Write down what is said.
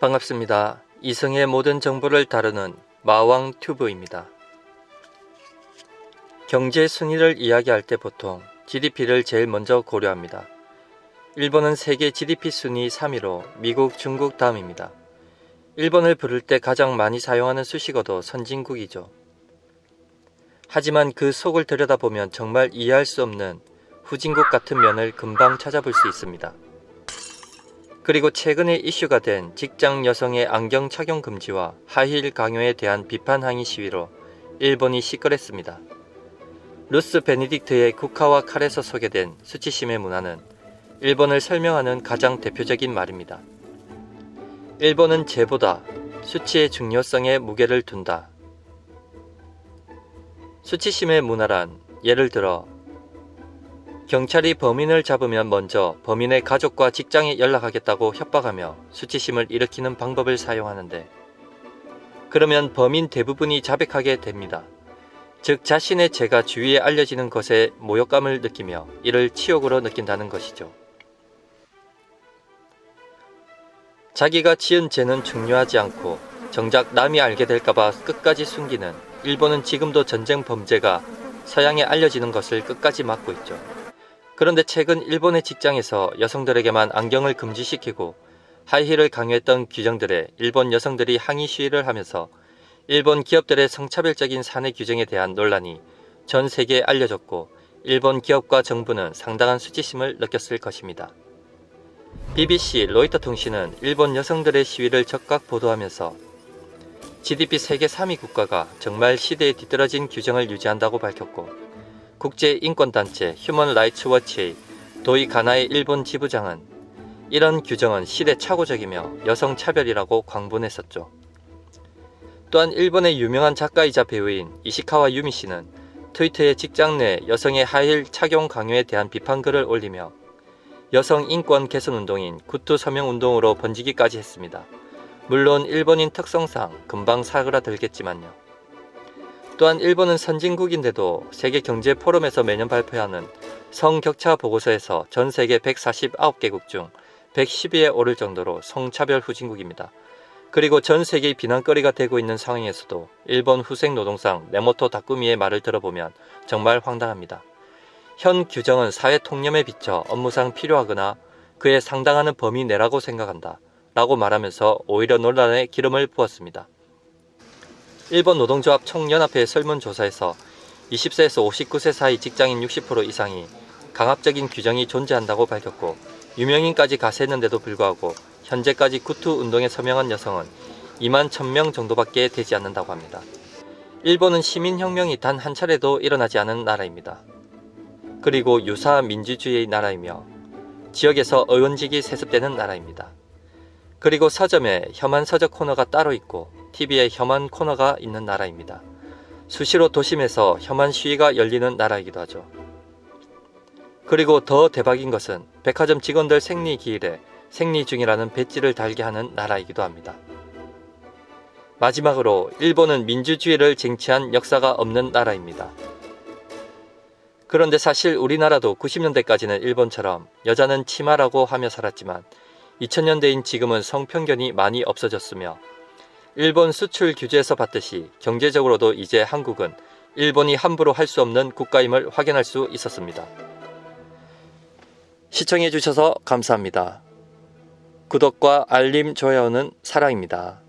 반갑습니다. 이승의 모든 정보를 다루는 마왕 튜브입니다. 경제 순위를 이야기할 때 보통 GDP를 제일 먼저 고려합니다. 일본은 세계 GDP 순위 3위로 미국, 중국 다음입니다. 일본을 부를 때 가장 많이 사용하는 수식어도 선진국이죠. 하지만 그 속을 들여다보면 정말 이해할 수 없는 후진국 같은 면을 금방 찾아볼 수 있습니다. 그리고 최근에 이슈가 된 직장 여성의 안경 착용 금지와 하이힐 강요에 대한 비판 항의 시위로 일본이 시끌했습니다. 루스 베네딕트의 국화와 칼에서 소개된 수치심의 문화는 일본을 설명하는 가장 대표적인 말입니다. 일본은 죄보다 수치의 중요성에 무게를 둔다. 수치심의 문화란 예를 들어 경찰이 범인을 잡으면 먼저 범인의 가족과 직장에 연락하겠다고 협박하며 수치심을 일으키는 방법을 사용하는데 그러면 범인 대부분이 자백하게 됩니다. 즉 자신의 죄가 주위에 알려지는 것에 모욕감을 느끼며 이를 치욕으로 느낀다는 것이죠. 자기가 지은 죄는 중요하지 않고 정작 남이 알게 될까봐 끝까지 숨기는 일본은 지금도 전쟁 범죄가 서양에 알려지는 것을 끝까지 막고 있죠. 그런데 최근 일본의 직장에서 여성들에게만 안경을 금지시키고 하이힐을 강요했던 규정들에 일본 여성들이 항의 시위를 하면서 일본 기업들의 성차별적인 사내 규정에 대한 논란이 전 세계에 알려졌고 일본 기업과 정부는 상당한 수치심을 느꼈을 것입니다. BBC 로이터 통신은 일본 여성들의 시위를 적각 보도하면서 GDP 세계 3위 국가가 정말 시대에 뒤떨어진 규정을 유지한다고 밝혔고 국제인권단체 휴먼 라이츠 워치의 도이 가나의 일본 지부장은 이런 규정은 시대착오적이며 여성차별이라고 광분했었죠. 또한 일본의 유명한 작가이자 배우인 이시카와 유미 씨는 트위터에 직장 내 여성의 하이힐 착용 강요에 대한 비판 글을 올리며 여성 인권 개선 운동인 구투 서명 운동으로 번지기까지 했습니다. 물론 일본인 특성상 금방 사그라들겠지만요. 또한 일본은 선진국인데도 세계 경제 포럼에서 매년 발표하는 성격차 보고서에서 전 세계 149개국 중 110위에 오를 정도로 성차별 후진국입니다. 그리고 전 세계의 비난거리가 되고 있는 상황에서도 일본 후생 노동상 네모토 다꾸미의 말을 들어보면 정말 황당합니다. 현 규정은 사회 통념에 비춰 업무상 필요하거나 그에 상당하는 범위 내라고 생각한다. 라고 말하면서 오히려 논란에 기름을 부었습니다. 일본 노동조합 총연합회 설문조사에서 20세에서 59세 사이 직장인 60% 이상이 강압적인 규정이 존재한다고 밝혔고 유명인까지 가세했는데도 불구하고 현재까지 구투 운동에 서명한 여성은 2만 1000명 정도밖에 되지 않는다고 합니다. 일본은 시민혁명이 단 한 차례도 일어나지 않은 나라입니다. 그리고 유사 민주주의의 나라이며 지역에서 의원직이 세습되는 나라입니다. 그리고 서점에 혐한 서적 코너가 따로 있고 TV에 혐한 코너가 있는 나라입니다. 수시로 도심에서 혐한 시위가 열리는 나라이기도 하죠. 그리고 더 대박인 것은 백화점 직원들 생리 기일에 생리 중이라는 배지를 달게 하는 나라이기도 합니다. 마지막으로 일본은 민주주의를 쟁취한 역사가 없는 나라입니다. 그런데 사실 우리나라도 90년대까지는 일본처럼 여자는 치마라고 하며 살았지만 2000년대인 지금은 성평견이 많이 없어졌으며 일본 수출 규제에서 봤듯이 경제적으로도 이제 한국은 일본이 함부로 할 수 없는 국가임을 확인할 수 있었습니다. 시청해 주셔서 감사합니다. 구독과 알림, 좋아요는 사랑입니다.